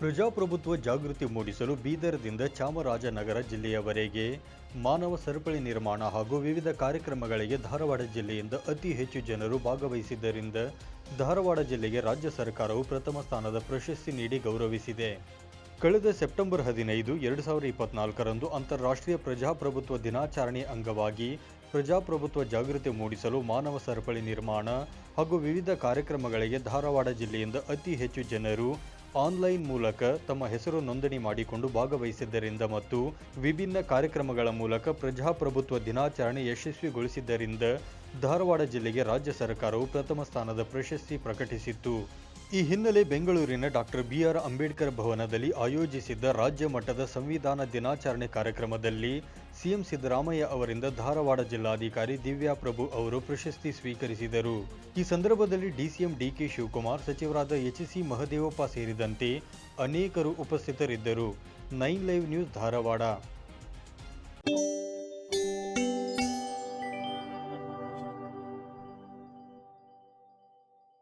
ಪ್ರಜಾಪ್ರಭುತ್ವ ಜಾಗೃತಿ ಮೂಡಿಸಲು ಬೀದರ್ದಿಂದ ಚಾಮರಾಜನಗರ ಜಿಲ್ಲೆಯವರೆಗೆ ಮಾನವ ಸರಪಳಿ ನಿರ್ಮಾಣ ಹಾಗೂ ವಿವಿಧ ಕಾರ್ಯಕ್ರಮಗಳಿಗೆ ಧಾರವಾಡ ಜಿಲ್ಲೆಯಿಂದ ಅತಿ ಹೆಚ್ಚು ಜನರು ಭಾಗವಹಿಸಿದ್ದರಿಂದ ಧಾರವಾಡ ಜಿಲ್ಲೆಗೆ ರಾಜ್ಯ ಸರ್ಕಾರವು ಪ್ರಥಮ ಸ್ಥಾನದ ಪ್ರಶಸ್ತಿ ನೀಡಿ ಗೌರವಿಸಿದೆ. ಕಳೆದ ಸೆಪ್ಟೆಂಬರ್ ಹದಿನೈದು, ಎರಡು ಸಾವಿರದ ಇಪ್ಪತ್ನಾಲ್ಕರಂದು ಅಂತಾರಾಷ್ಟ್ರೀಯ ಪ್ರಜಾಪ್ರಭುತ್ವ ದಿನಾಚರಣೆ ಅಂಗವಾಗಿ ಪ್ರಜಾಪ್ರಭುತ್ವ ಜಾಗೃತಿ ಮೂಡಿಸಲು ಮಾನವ ಸರಪಳಿ ನಿರ್ಮಾಣ ಹಾಗೂ ವಿವಿಧ ಕಾರ್ಯಕ್ರಮಗಳಿಗೆ ಧಾರವಾಡ ಜಿಲ್ಲೆಯಿಂದ ಅತಿ ಹೆಚ್ಚು ಜನರು ಆನ್ಲೈನ್ ಮೂಲಕ ತಮ್ಮ ಹೆಸರು ನೋಂದಣಿ ಮಾಡಿಕೊಂಡು ಭಾಗವಹಿಸಿದ್ದರಿಂದ ಮತ್ತು ವಿಭಿನ್ನ ಕಾರ್ಯಕ್ರಮಗಳ ಮೂಲಕ ಪ್ರಜಾಪ್ರಭುತ್ವ ದಿನಾಚರಣೆ ಯಶಸ್ವಿಗೊಳಿಸಿದ್ದರಿಂದ ಧಾರವಾಡ ಜಿಲ್ಲೆಗೆ ರಾಜ್ಯ ಸರ್ಕಾರವು ಪ್ರಥಮ ಸ್ಥಾನದ ಪ್ರಶಸ್ತಿ ಪ್ರಕಟಿಸಿತ್ತು. ಈ ಹಿನ್ನೆಲೆ ಬೆಂಗಳೂರಿನ ಡಾಕ್ಟರ್ ಬಿಆರ್ ಅಂಬೇಡ್ಕರ್ ಭವನದಲ್ಲಿ ಆಯೋಜಿಸಿದ್ದ ರಾಜ್ಯ ಮಟ್ಟದ ಸಂವಿಧಾನ ದಿನಾಚರಣೆ ಕಾರ್ಯಕ್ರಮದಲ್ಲಿ ಸಿಎಂ ಸಿದ್ದರಾಮಯ್ಯ ಅವರಿಂದ ಧಾರವಾಡ ಜಿಲ್ಲಾಧಿಕಾರಿ ದಿವ್ಯಾ ಪ್ರಭು ಅವರು ಪ್ರಶಸ್ತಿ ಸ್ವೀಕರಿಸಿದರು. ಈ ಸಂದರ್ಭದಲ್ಲಿ ಡಿಸಿಎಂ ಡಿಕೆ ಶಿವಕುಮಾರ್, ಸಚಿವರಾದ ಎಚ್ಎಸಿ ಮಹದೇವಪ್ಪ ಸೇರಿದಂತೆ ಅನೇಕರು ಉಪಸ್ಥಿತರಿದ್ದರು. Nine live news Dharwad.